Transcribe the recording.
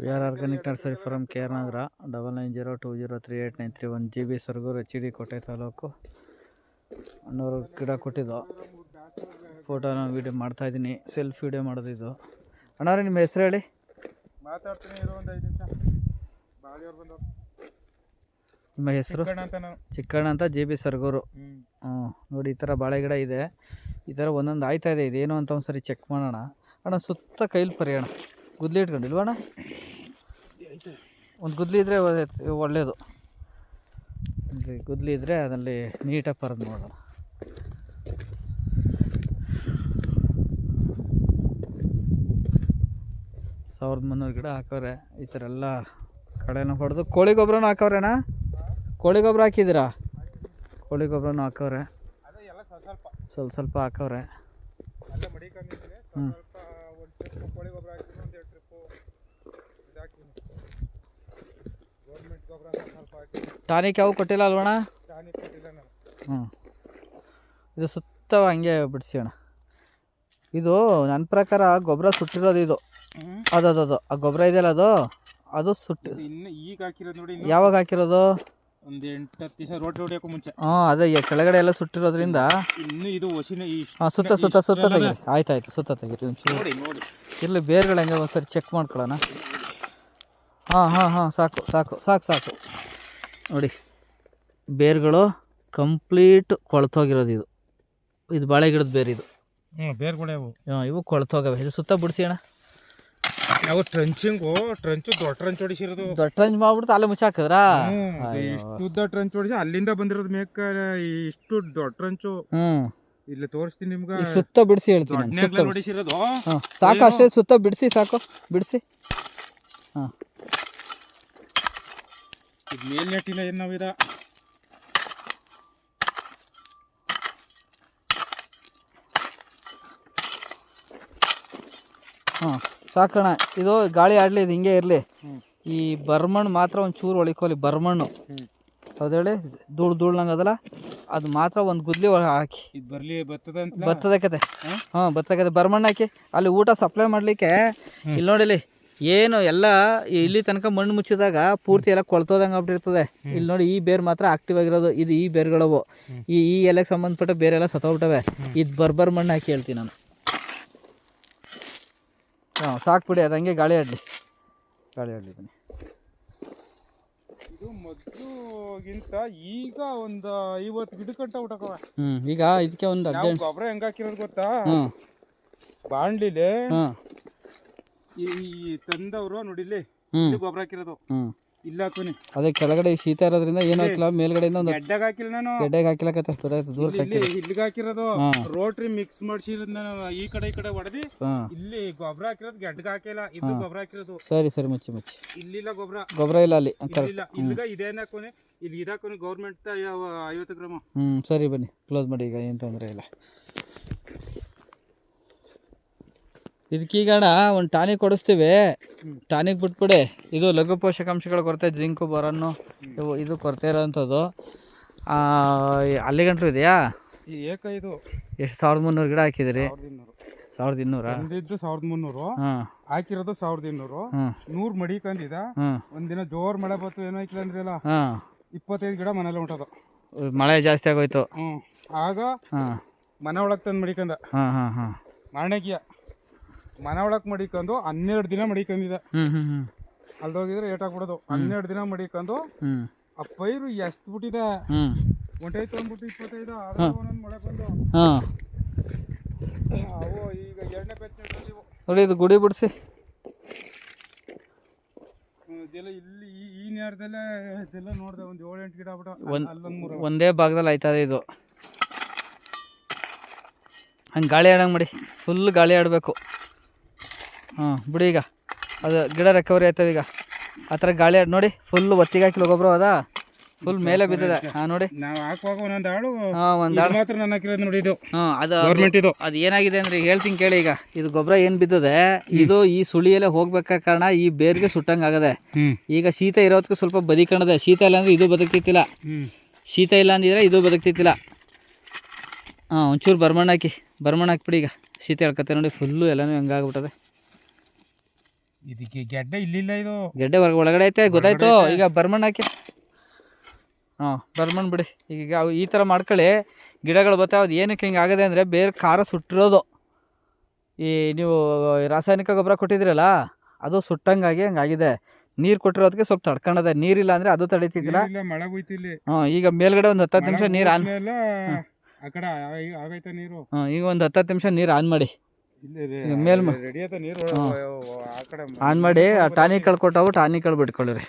V R organic nursery farm K R Nagar double nine zero two zero three eight nine three one G B Sargur H D Kote taluk ಅಣ್ಣವರು ಗಿಡ ಕೊಟ್ಟಿದ್ದು. ಫೋಟೋನ video ಮಾಡ್ತಾಯಿದ್ದೀನಿ self video ಮಾಡೋದಿದ್ದು ಅಣ್ಣವ್ರೆ ನಿಮ್ಮ ಹೆಸರು ಹೇಳಿ? ಮಾತಾಡ್ತೀನಿ ಇರು ಒಂದು ಐದು ನಿಮಿಷ. ಬಾಳಿಯವ್ರು ಬಂದವ್ರು. ನಿಮ್ಮ ಹೆಸರು? ಚಿಕ್ಕಣ್ಣ ಅಂತ ಜಿ ಬಿ ಸರ್ಗೂರು ಹ್ಞೂ ಹ್ಞೂ ನೋಡಿ ಈ ಥರ ಬಾಳೆ ಗಿಡ ಇದೆ. ಈ ಥರ ಒಂದೊಂದು ಆಯ್ತಾ ಇದೆ. ಇದೇನು ಅಂತ ಒಂದು ಸರಿ ಚೆಕ್ ಮಾಡೋಣ. ಅಣ್ಣ, ಸುತ್ತ ಕೈಲಿ ಪರಿ ಅಣ್ಣ. ಗುದ್ಲಿ ಇಟ್ಕೊಂಡಿಲ್ವ ಅಣ್ಣ? ಒಂದು ಗುದ್ಲಿ ಇದ್ದರೆ ಒಳ್ಳೆಯದು ಗುದ್ಲಿ ಇದ್ದರೆ ಅದರಲ್ಲಿ ನೀಟಾಗಿ ಪರದು ನೋಡೋಣ. ಸಾವಿರದ ಮುನ್ನೂರು ಗಿಡ ಹಾಕವ್ರೆ. ಈ ಥರ ಎಲ್ಲ ಕಡೆನ ಹೊಡೆದು ಕೋಳಿ ಗೊಬ್ಬರನೂ ಹಾಕವ್ರೆಣ್ಣ ಕೋಳಿ ಗೊಬ್ಬರ ಹಾಕಿದ್ದೀರಾ? ಕೋಳಿ ಗೊಬ್ಬರನೂ ಹಾಕವ್ರೆ. ಸ್ವಲ್ಪ ಸ್ವಲ್ಪ ಹಾಕವ್ರೆ. ಅಲ್ಲ ಮಡಿಕೊಂಡಿದ್ದೀನಿ ಸ್ವಲ್ಪ ಒಂದು ಟ್ರಿಪ್ ಕೋಳಿ ಗೊಬ್ಬರ ಹಾಕ್ತೀನಿ ಒಂದು ಎರಡು ಟ್ರಿಪ್ಪು ಇದು ಹಾಕಿದ್ದೀನಿ ಗೌರ್ಮೆಂಟ್ ಗೊಬ್ಬರ ಸ್ವಲ್ಪ ಹಾಕಿ ಟಾನಿಕ್ ಯಾವ ಕೊಟ್ಟಿಲ್ಲ ಅಲ್ವಣ್ಣ? ಟಾನಿಕ್ ಕೊಟ್ಟಿಲ್ಲ ನಾನು. ಹ್ಞೂ ಇದು ಸುತ್ತ ಹಂಗೆ ಬಿಡಿಸಿ ಅಣ್ಣ. ಇದು ನನ್ನ ಪ್ರಕಾರ ಗೊಬ್ಬರ ಸುಟ್ಟಿರೋದು ಇದು. ಅದು ಅದು ಅದು ಆ ಗೊಬ್ಬರ ಇದೆಯಲ್ಲ ಅದು? ಅದು ಸುಟ್ಟು ಇನ್ನು ಈಗ ಹಾಕಿರೋದು ನೋಡಿ ಯಾವಾಗ ಹಾಕಿರೋದು? ಒಂದು ಎಂಟು ಹತ್ತು ದಿವಸ ರೋಟಿ ಹೊಡಿಯೋಕ್ಕೂ ಮುಂಚೆ. ಹ್ಞೂ ಅದೇ ಈ ಕೆಳಗಡೆ ಎಲ್ಲ ಸುಟ್ಟಿರೋದ್ರಿಂದ ಇನ್ನು ಇದು ಹಾಂ ಸುತ್ತ ಸುತ್ತ ಸುತ್ತ ತೆಗೀರಿ. ಆಯ್ತು ಆಯ್ತು ಸುತ್ತ ತೆಗೀರಿ ಒಂಚೂರು ನೋಡಿ ನೋಡಿ. ಇರಲಿ ಬೇರ್ಗಳು ಹಂಗೆ ಒಂದ್ಸರಿ ಚೆಕ್ ಮಾಡ್ಕೊಳ್ಳೋಣ. ಹಾಂ ಹಾಂ ಹಾಂ ಸಾಕು ಸಾಕು ಸಾಕು ಸಾಕು. ನೋಡಿ ಬೇರ್ಗಳು ಕಂಪ್ಲೀಟ್ ಕೊಳತೋಗಿರೋದು ಇದು. ಇದು ಬಾಳೆ ಗಿಡದ ಬೇರೆ ಇದು. ಹ್ಞೂ ಬೇರ್ಗಳೇ ಹಾಂ ಇವು ಕೊಳ್ತೋಗವೆ. ಇದು ಸುತ್ತ ಬಿಡಿಸಿ ಅಣ್ಣ. ನಾವು ಟ್ರಂಚಿಂಗು ಟ್ರಂಚು ದೊಡ್ಡ ಟ್ರಂಚ್ ಹೊಡಿಸಿರೋದು. ದೊಡ್ಡ ಟ್ರಂಚ್ ಮಾಡ್ಬಿಟ್ಟು ಅಲ್ಲೇ ಮುಚ್ಚಾಕಿದ್ರಾ ಇಷ್ಟು ಉದ್ದ ಟ್ರಂಚ್ ಹೊಡಿಸಿ ಅಲ್ಲಿಂದ ಬಂದಿರೋದು ಮೇಕ ಇಷ್ಟು ದೊಡ್ಡ ಟ್ರಂಚು. ಹ್ಮ್. ಇಲ್ಲಿ ತೋರಿಸ್ತೀನಿ ನಿಮ್ಗೆ. ಸುತ್ತ ಬಿಡಿಸಿ ಹೇಳ್ತೀನಿ ಸುತ್ತ ಹೊಡಿಸಿರೋದು. ಸಾಕು ಅಷ್ಟೇ ಸುತ್ತ ಬಿಡಿಸಿ ಸಾಕು ಬಿಡಿಸಿ. ಹಾಂ. ಇದು ಮೇಲ್ ನೆಟ್ಟಿಲ್ಲ ಏನು ನಾವಿದ? ಹಾಂ. ಸಾಕಣ. ಇದು ಗಾಳಿ ಆಡಲಿ ಇದು ಹಿಂಗೆ ಇರಲಿ. ಈ ಬರ್ಮಣ್ಣು ಮಾತ್ರ ಒಂದು ಚೂರು ಒಳಿಕೋಲಿ ಬರ್ಮಣ್ಣು. ಹೇಳಿ ಧೂಳು ಧೂಳು ಧೂಳ್ನಂಗೆ ಅದಲ್ಲ ಅದು ಮಾತ್ರ ಒಂದು ಗುದ್ಲಿ ಒಳಗೆ ಹಾಕಿ. ಇದು ಬರ್ಲಿ ಬತ್ತದ ಅಂತ ಬತ್ತದ ಹಾಂ ಬರ್ಮಣ್ಣು ಹಾಕಿ. ಅಲ್ಲಿ ಊಟ ಸಪ್ಲೈ ಮಾಡಲಿಕ್ಕೆ ಇಲ್ಲಿ ನೋಡಿಲಿ ಏನು ಎಲ್ಲ ಇಲ್ಲಿ ತನಕ ಮಣ್ಣು ಮುಚ್ಚಿದಾಗ ಪೂರ್ತಿ ಎಲ್ಲ ಕೊಳ್ತೋದಂಗೆ ಆಗ್ಬಿಟ್ಟಿರ್ತದೆ. ಇಲ್ಲಿ ನೋಡಿ ಈ ಬೇರ್ ಮಾತ್ರ ಆಕ್ಟಿವ್ ಆಗಿರೋದು. ಇದು ಈ ಬೇರ್ಗಳವು. ಈ ಈ ಎಲೆಗೆ ಸಂಬಂಧಪಟ್ಟ ಬೇರೆ ಎಲ್ಲ ಸತ್ತೋಗ್ಬಿಟ್ಟವೆ ಇದು ಬರ್ಬರ್ ಮಣ್ಣು ಹಾಕಿ ಹೇಳ್ತೀನಿ ನಾನು. ಹಾಂ ಸಾಕು ಬಿಡಿ ಅದು ಹಂಗೆ ಗಾಳಿ ಆಡಲಿ. ಗಾಳಿ ಆಡಲಿ ಬನ್ನಿ. ಇದು ಮೊದಲುಗಿಂತ ಈಗ ಒಂದು ಐವತ್ತು ಗಿಡ ಕಟ್ಟ ಊಟಕವ ಹ್ಞೂ ಈಗ ಇದಕ್ಕೆ ಒಂದು ನಾವು ಅರ್ಜೆಂಟ್ ಗೊಬ್ಬರ ಹೆಂಗ್ ಹಾಕಿರೋದು ಗೊತ್ತಾ? ಹ್ಞೂ ಬಾಣ್ಲಿಲಿ ಹಾಂ. ಈ ತಂದವರು ನೋಡಿಲ್ಲಿ ಹ್ಞೂ ಇಲ್ಲಿ ಗೊಬ್ಬರ ಹಾಕಿರೋದು. ಹ್ಞೂ ಇಲ್ಲ ಹಾಕೋನಿ ಅದೇ ಕೆಳಗಡೆ ಶೀತ ಇರೋದ್ರಿಂದ ಏನು ಹಾಕಿಲ್ಲ ಮೇಲ್ಗಡೆಯಿಂದ ಒಂದು ಗೆಡ್ಡಾಗ ಹಾಕಿಲ್ಲ ನಾನು. ಗೆಡ್ಡೆಗೆ ಹಾಕಿಲಕತ್ತೆ ಗೊತ್ತಾಯ್ತು ದೂರ ಇಲ್ಲಿ ಇಲ್ಲಿಗೆ ಹಾಕಿರೋದು. ರೋಟ್ರಿ ಮಿಕ್ಸ್ ಮಾಡಿಸಿರೋದು ನಾನು ಈ ಕಡೆ ಈ ಕಡೆ ಹೊಡೆದಿ ಇಲ್ಲಿ ಗೊಬ್ಬರ ಹಾಕಿರೋದು ಗೆಡ್ಡಗ ಹಾಕಿಲ್ಲ ಇದು ಗೊಬ್ಬರ ಹಾಕಿರೋದು. ಸರಿ ಸರಿ ಮುಚ್ಚಿ ಮುಚ್ಚಿ. ಇಲ್ಲಿಲ್ಲ ಗೊಬ್ಬರ ಗೊಬ್ಬರ ಇಲ್ಲ ಅಲ್ಲಿ ಇಲ್ಲ ಇಲ್ಲಿಗ ಇದೇನ್ ಹಾಕೋನಿ ಇಲ್ಲಿ ಇದು ಹಾಕೋನಿ ಗೌರ್ಮೆಂಟ್ ಐವತ್ತು ಗ್ರಾಮ ಹ್ಞೂ ಸರಿ ಬನ್ನಿ ಕ್ಲೋಸ್ ಮಾಡಿ ಈಗ ಏನು ತೊಂದರೆ ಇಲ್ಲ. ಇದಕ್ಕೀಗ ಅಣ್ಣ ಒಂದು ಟಾನಿಕ್ ಕೊಡಿಸ್ತೀವಿ. ಟಾನಿಕ್ ಬಿಟ್ಬಿಡಿ. ಇದು ಲಘು ಪೋಷಕಾಂಶಗಳ ಕೊರತೆ ಜಿಂಕು ಬರನ್ನು ಇವು ಇದು ಕೊರತೆ ಇರೋವಂಥದ್ದು ಅಲ್ಲಿ ಗಂಟಲು ಇದೆಯಾ? ಈ ಏಕ ಇದು ಎಷ್ಟು? ಸಾವಿರದ ಮುನ್ನೂರು ಗಿಡ ಹಾಕಿದಿರಿ ಸಾವಿರದ ಇನ್ನೂರು. ಸಾವಿರದ ಮುನ್ನೂರು. ಹಾಂ. ಹಾಕಿರೋದು ಸಾವಿರದ ಇನ್ನೂರು. ನೂರ್ ಮಡಿ ಕಂದಿದ. ಒಂದಿನ ಜೋರ್ ಮಳೆ ಬಂತು ಏನೋ ಹಾಕಿಲ್ಲ ಅಂದ್ರಲ್ಲ ಹಾಂ. ಇಪ್ಪತ್ತೈದು ಗಿಡ ಮನೇಲಿ ಉಂಟದು. ಮಳೆ ಜಾಸ್ತಿ ಆಗೋಯ್ತು. ಆಗ ಹಾಂ. ಮನೆ ಒಳಗ್ ತಂದು ಮಡಿಕಂದ ಹಾಂ ಹಾಂ ಹಾಂ. ಮಾರನೇಕಿಯ. ಮನೆ ಒಳಗ್ ಮಡಿಕೊಂಡು ಹನ್ನೆರಡು ದಿನ ಹ್ಞೂ ಅಲ್ದೋಗಿದ್ರೆ ಏಟ್ ಹಾಕ್ಬಿಡೋದು ಹನ್ನೆರಡು ದಿನ ಮಡಿಕೊಂಡು ಆ ಪೈರು ಎಷ್ಟು ಬಿಟ್ಟಿದೆ? ಒಂಟೈತು ಅಂದ್ಬಿಟ್ಟು ಇಪ್ಪತ್ತೈದು ಒಂದೊಂದು ಮಳೆ ಬಂದು. ಹಾಂ. ಅವು ಈಗ ಎರಡನೇ ನೋಡಿ ಇದು ಗುಡಿ ಬಿಡಿಸಿ. ಇದೆಲ್ಲ ಇಲ್ಲಿ ಈ ಈ ನೇರದಲ್ಲೇ ಇದೆಲ್ಲ ನೋಡ್ದೆ ಒಂದು ಏಳು ಎಂಟು ಗಿಡ ಅಲ್ಲೊಂದು ಮೂರು ಒಂದೇ ಭಾಗದಲ್ಲಿ ಆಯ್ತದೆ ಇದು. ಹಂಗೆ ಗಾಳಿ ಆಡಂಗೆ ಮಾಡಿ. ಫುಲ್ ಗಾಳಿ ಆಡಬೇಕು. ಹಾಂ ಬಿಡಿ ಈಗ. ಅದು ಗಿಡ ರೆಕವರಿ ಆಯ್ತವೆ ಈಗ. ಆ ಥರ ಗಾಳಿ ಆಡಿ ನೋಡಿ ಫುಲ್ ಒತ್ತಿಗೆ ಹಾಕಿಲ್ಲ ಗೊಬ್ಬರ ಅದ. ಫುಲ್ ಮೇಲೆ ಬಿದ್ದಿದೆ. ಹಾಂ ನೋಡಿ. ನಾವು ಹಾಕುವಾಗ ಒಂದೊಂದು ಹಾಳು ಹಾಂ ಒಂದು ಹಾಳು ಮಾತ್ರ ನಾನು ಹಾಕಿರೋದು ನೋಡಿ ಇದು. ಹಾಂ ಅದು ಗೌರ್ಮೆಂಟ್ ಇದು. ಅದು ಏನಾಗಿದೆ ಅಂದರೆ ಹೇಳ್ತೀನಿ ಕೇಳಿ ಈಗ. ಇದು ಗೊಬ್ಬರ ಏನು ಬಿದ್ದದೆ ಇದು ಈ ಸುಳಿಯಲ್ಲೇ ಹೋಗ್ಬೇಕ ಕಾರಣ ಈ ಬೇರ್ಗೆ ಸುಟ್ಟಂಗೆ ಆಗದೆ. ಈಗ ಶೀತ ಇರೋದಕ್ಕೆ ಸ್ವಲ್ಪ ಬದಿಕಣದೆ. ಶೀತ ಇಲ್ಲ ಅಂದ್ರೆ ಇದು ಬದುಕ್ತಿತ್ತಿಲ್ಲ. ಶೀತ ಇಲ್ಲ ಅಂದಿದ್ರೆ ಇದು ಬದುಕ್ತಿತ್ತಿಲ್ಲ. ಹಾಂ ಒಂಚೂರು ಬರ್ಮಣ್ಣ ಹಾಕಿ ಬರ್ಮಣ್ಣ ಹಾಕ್ಬಿಡಿ ಈಗ. ಶೀತ ಹೇಳ್ಕತ್ತೆ ನೋಡಿ ಫುಲ್ಲು ಎಲ್ಲನೂ ಹಂಗಾಗ್ಬಿಟ್ಟದೆ. ಇದಕ್ಕೆ ಗೆಡ್ಡೆ ಇಲ್ಲಿಲ್ಲ ಇದು. ಗೆಡ್ಡೆ ಹೊರಗೆ ಒಳಗಡೆ ಐತೆ ಗೊತ್ತಾಯ್ತು. ಈಗ ಬರ್ಮಣ್ ಹಾಕಿ. ಹಾಂ ಬರ್ಮಣ್ ಬಿಡಿ. ಈಗ ಅವು ಈ ಥರ ಮಾಡ್ಕೊಳ್ಳಿ. ಗಿಡಗಳು ಬರ್ತಾವೆ ಅದು ಏನಕ್ಕೆ ಹಿಂಗೆ ಆಗದೆ ಅಂದರೆ ಬೇರೆ ಖಾರ ಸುಟ್ಟಿರೋದು. ಈ ನೀವು ರಾಸಾಯನಿಕ ಗೊಬ್ಬರ ಕೊಟ್ಟಿದ್ರಲ್ಲ ಅದು ಸುಟ್ಟಂಗಾಗಿ ಹಂಗಾಗಿದೆ ನೀರು ಕೊಟ್ಟಿರೋದಕ್ಕೆ ಸ್ವಲ್ಪ ತಡ್ಕೊಂಡದೆ ನೀರಿಲ್ಲ ಅಂದರೆ ಅದು ತಡೀತಿದ್ದಿಲ್ಲ ಮಳೆ ಹಾಂ ಈಗ ಮೇಲ್ಗಡೆ ಒಂದು ಹತ್ತು ನಿಮಿಷ ನೀರು ಆನ್ ಆ ಕಡೆ ಆಗೈತೆ ನೀರು. ಹಾಂ ಈಗ ಒಂದು ಹತ್ತು ನಿಮಿಷ ನೀರು ಆನ್ ಮಾಡಿ. ಮೇಲ್ ಮ- ರೆಡಿ ಆಯ್ತಾ ನೀರು ಹಾ. ಆ ಕಡೆ ಆನ್ ಮಾಡಿ ಆ ಟಾನಿಕ್ಗಳು ಕೊಟ್ಟವು ಟಾನಿಕ್ಗಳು ಬಿಟ್ಕೊಳ್ಳಿರಿ